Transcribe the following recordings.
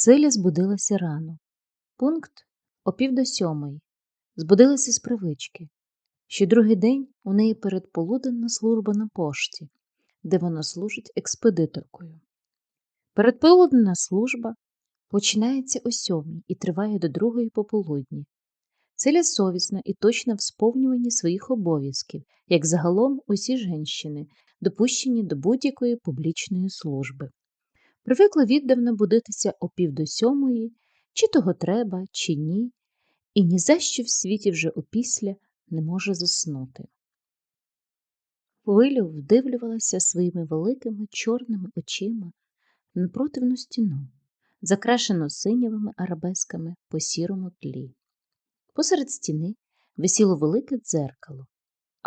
Циля збудилася рано. Пункт о пів до сьомої. Збудилася з привички. Ще другий день у неї передполуденна служба на пошті, де вона служить експедиторкою. Передполуденна служба починається о сьомій і триває до другої пополудні. Циля совісна і точна в сповнюванні своїх обов'язків, як загалом усі жінщини, допущені до будь-якої публічної служби. Привикла віддавна будитися о пів до сьомої, чи того треба, чи ні, і ні за що в світі вже опісля не може заснути. Хвилю вдивлювалася своїми великими чорними очима на противну стіну, закрашену синявими арабесками по сірому тлі. Посеред стіни висіло велике дзеркало,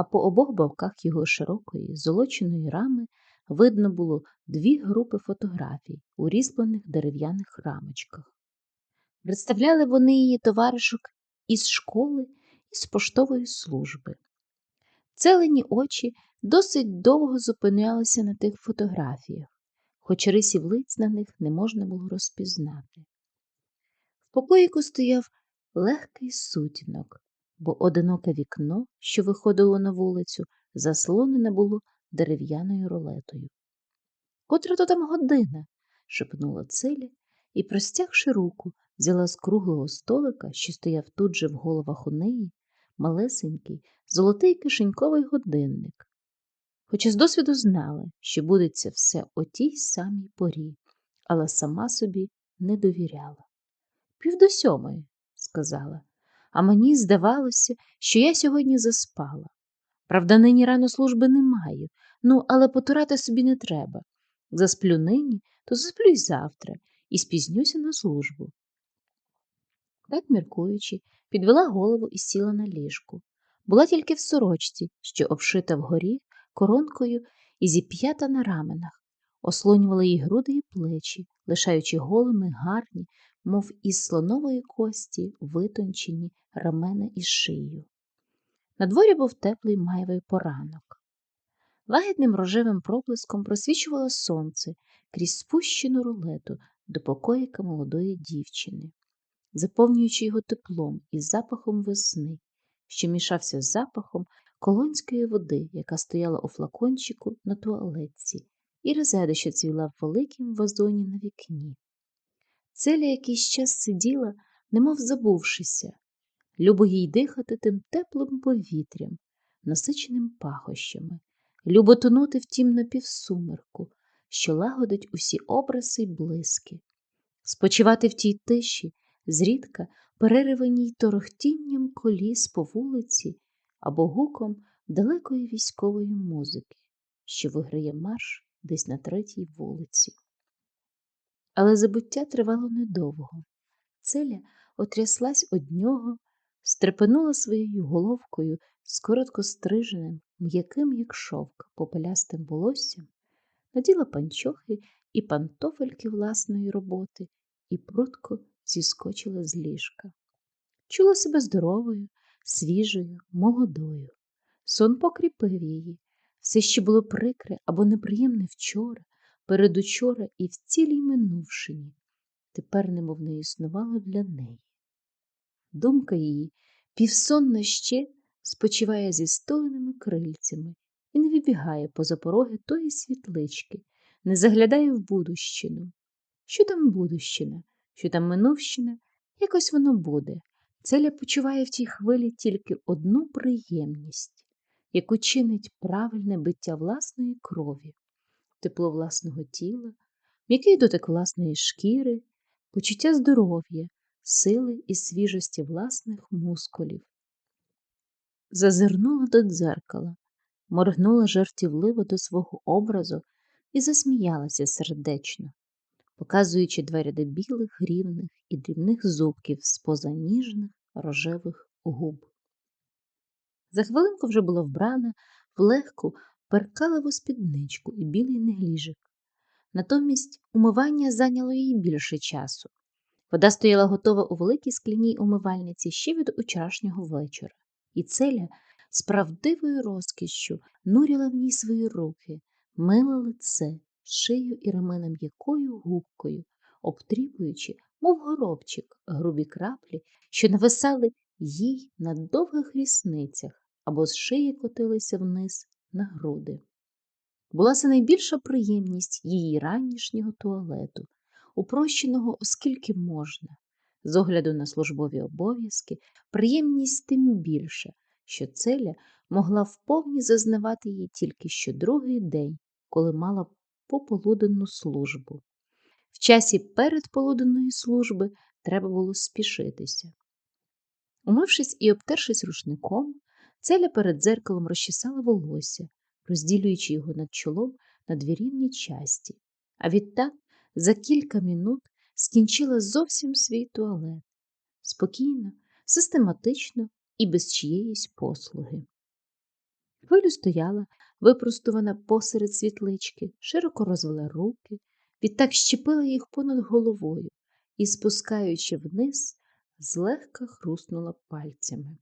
а по обох боках його широкої золоченої рами видно було дві групи фотографій у різьблених дерев'яних рамочках. Представляли вони її товаришок із школи і з поштової служби. Целені очі досить довго зупинялися на тих фотографіях, хоч рисів лиць на них не можна було розпізнати. В покоїку стояв легкий сутінок, бо одиноке вікно, що виходило на вулицю, заслонене було дерев'яною ролетою. Котра то там година? шепнула Целя і, простягши руку, взяла з круглого столика, що стояв тут же в головах у неї, малесенький, золотий кишеньковий годинник. Хоча з досвіду знала, що будеться все о тій самій порі, але сама собі не довіряла. Пів до сьомої, сказала, а мені здавалося, що я сьогодні заспала. Правда, нині рано служби не маю, ну, але потурати собі не треба. Засплю нині, то засплю й завтра, і спізнюся на службу. Так, міркуючи, підвела голову і сіла на ліжку. Була тільки в сорочці, що обшита вгорі коронкою і зіп'ята на раменах, ослонювала їй груди і плечі, лишаючи голими гарні, мов із слонової кості, витончені рамена і шию. На дворі був теплий майвий поранок. Лагідним рожевим проблиском просвічувало сонце крізь спущену рулету до покоїка молодої дівчини, заповнюючи його теплом і запахом весни, що мішався з запахом колонської води, яка стояла у флакончику на туалетці, і резеда, що цвіла в великім вазоні на вікні. Целя якийсь час сиділа, немов забувшися, любо їй дихати тим теплим повітрям, насиченим пахощами, любо тонути в тім напівсумерку, що лагодить усі образи й блиски, спочивати в тій тиші, зрідка перериваній торохтінням коліс по вулиці або гуком далекої військової музики, що виграє марш десь на третій вулиці. Але забуття тривало недовго. Целя отряслась од нього, стрепенула своєю головкою з коротко стриженим, м'яким, як шовк, попелястим волоссям, наділа панчохи і пантофельки власної роботи і прудко зіскочила з ліжка. Чула себе здоровою, свіжою, молодою. Сон покріпив її. Все ще було прикре або неприємне вчора, передучора і в цілій минувшині. Тепер немов не існувало для неї. Думка її, півсонна ще, спочиває зі столеними крильцями і не вибігає поза пороги тої світлички, не заглядає в будущину. Що там будущина, що там минувщина, якось воно буде. Целя почуває в тій хвилі тільки одну приємність, яку чинить правильне биття власної крові, тепло власного тіла, м'який дотик власної шкіри, почуття здоров'я, сили і свіжості власних мускулів. Зазирнула до дзеркала, моргнула жартівливо до свого образу і засміялася сердечно, показуючи два ряди білих, рівних і дрібних зубків з поза ніжних рожевих губ. За хвилинку вже була вбрана в легку перкалеву спідничку і білий негліжик. Натомість умивання зайняло їй більше часу. Вода стояла готова у великій скляній умивальниці ще від учорашнього вечора, і целя з правдивою розкішшю нуріла в ній свої руки, мила лице, шию і рамена м'якою губкою, обтріпуючи, мов горобчик, грубі краплі, що нависали їй на довгих рісницях або з шиї котилися вниз на груди. Була це найбільша приємність її ранішнього туалету, упрощеного оскільки можна. З огляду на службові обов'язки, приємність тим більше, що Целя могла вповні зазнавати її тільки щодругий день, коли мала пополуденну службу. В часі передполуденної служби треба було спішитися. Умившись і обтершись рушником, Целя перед дзеркалом розчесала волосся, розділюючи його над чолом на дві рівні часті, а відтак за кілька минут скінчила зовсім свій туалет спокійно, систематично і без чиєїсь послуги. Хвилю стояла, випростувана посеред світлички, широко розвела руки, відтак щепила їх понад головою і, спускаючи вниз, злегка хруснула пальцями.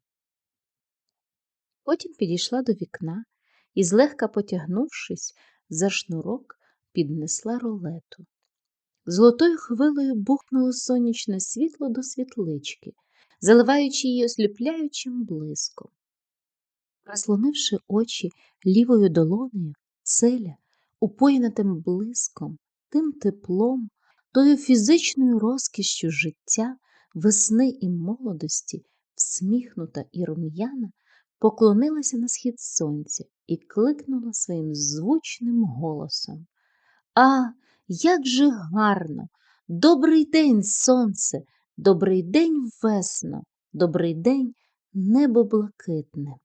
Потім підійшла до вікна і, злегка потягнувшись, за шнурок піднесла ролету. Золотою хвилею бухнуло сонячне світло до світлички, заливаючи її осліпляючим блиском. Розлонивши очі лівою долонею, целя, упоєна тим блиском, тим теплом, тою фізичною розкішшю життя, весни і молодості, всміхнута і рум'яна, поклонилася на схід сонця і кликнула своїм звучним голосом. А, як же гарно! Добрий день, сонце, добрий день, весно, добрий день, небо блакитне.